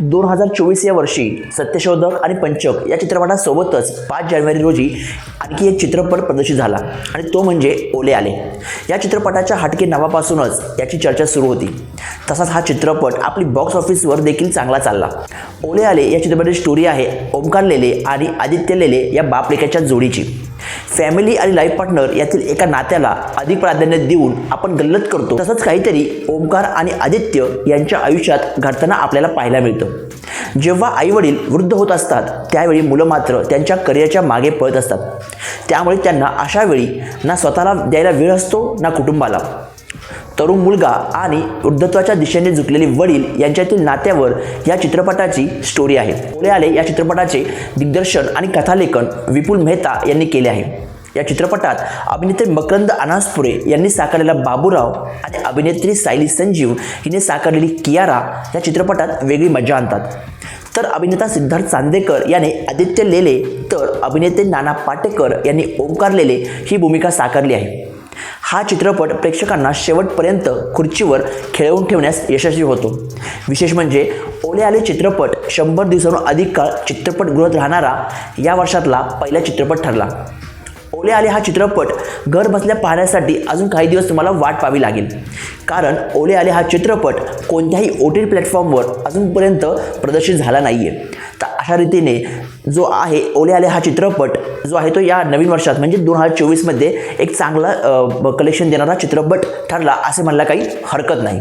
दोन हजार चोवीस या वर्षी सत्यशोधक आणि पंचक या चित्रपटासोबतच पाच जानेवारी रोजी आणखी एक चित्रपट प्रदर्शित झाला आणि तो म्हणजे ओले आले. या चित्रपटाच्या हटके नावापासूनच याची चर्चा सुरू होती. तसाच हा चित्रपट आपली बॉक्स ऑफिसवर देखील चांगला चालला. ओले आले या चित्रपटाची स्टोरी आहे ओमकार लेले आणि आदित्य लेले या बापलेक्याच्या जोडीची. फॅमिली आणि लाईफ पार्टनर यातील एका नात्याला अधिक प्राधान्य देऊन आपण गल्लत करतो. तसंच काहीतरी ओमकार आणि आदित्य यांच्या आयुष्यात घडताना आपल्याला पाहायला मिळतं. जेव्हा आईवडील वृद्ध होत असतात त्यावेळी मुलं मात्र त्यांच्या करिअरच्या मागे पळत असतात. त्यामुळे त्यांना अशा वेळी ना स्वतःला द्यायला वेळ असतो ना कुटुंबाला. तरुण मुलगा आणि वृद्धत्वाच्या दिशेने झुकलेले वडील यांच्यातील नात्यावर या चित्रपटाची स्टोरी आहे. पुढे आले या चित्रपटाचे दिग्दर्शन आणि कथालेखन विपुल मेहता यांनी केले आहे. या चित्रपटात अभिनेते मकरंद अनासपुरे यांनी साकारलेला बाबूराव आणि अभिनेत्री सायली संजीव हिने साकारलेली कियारा या चित्रपटात वेगळी मजा आणतात. तर अभिनेता सिद्धार्थ चांदेकर याने आदित्य लेले तर अभिनेते नाना पाटेकर यांनी ओंकार लेले ही भूमिका साकारली आहे. हा चित्रपट प्रेक्षकांना शेवटपर्यंत खुर्चीवर खेळवून ठेवण्यास यशस्वी होतो. विशेष म्हणजे ओले आले चित्रपट शंभर दिवसांहून अधिक काळ चित्रपटगृहात राहणारा या वर्षातला पहिला चित्रपट ठरला. ओले आले हा चित्रपट घर बसल्या पाहण्यासाठी अजून काही दिवस तुम्हाला वाट पाहावी लागेल. कारण ओले आले हा चित्रपट कोणत्याही ओ टी टी प्लॅटफॉर्मवर अजूनपर्यंत प्रदर्शित झाला नाही आहे तर अशा रीतीने जो आहे ओले आले हा चित्रपट जो आहे तो या नवीन वर्षात म्हणजे दोन हजार चोवीसमध्ये एक चांगला कलेक्शन देणारा चित्रपट ठरला असे म्हणला काही हरकत नाही.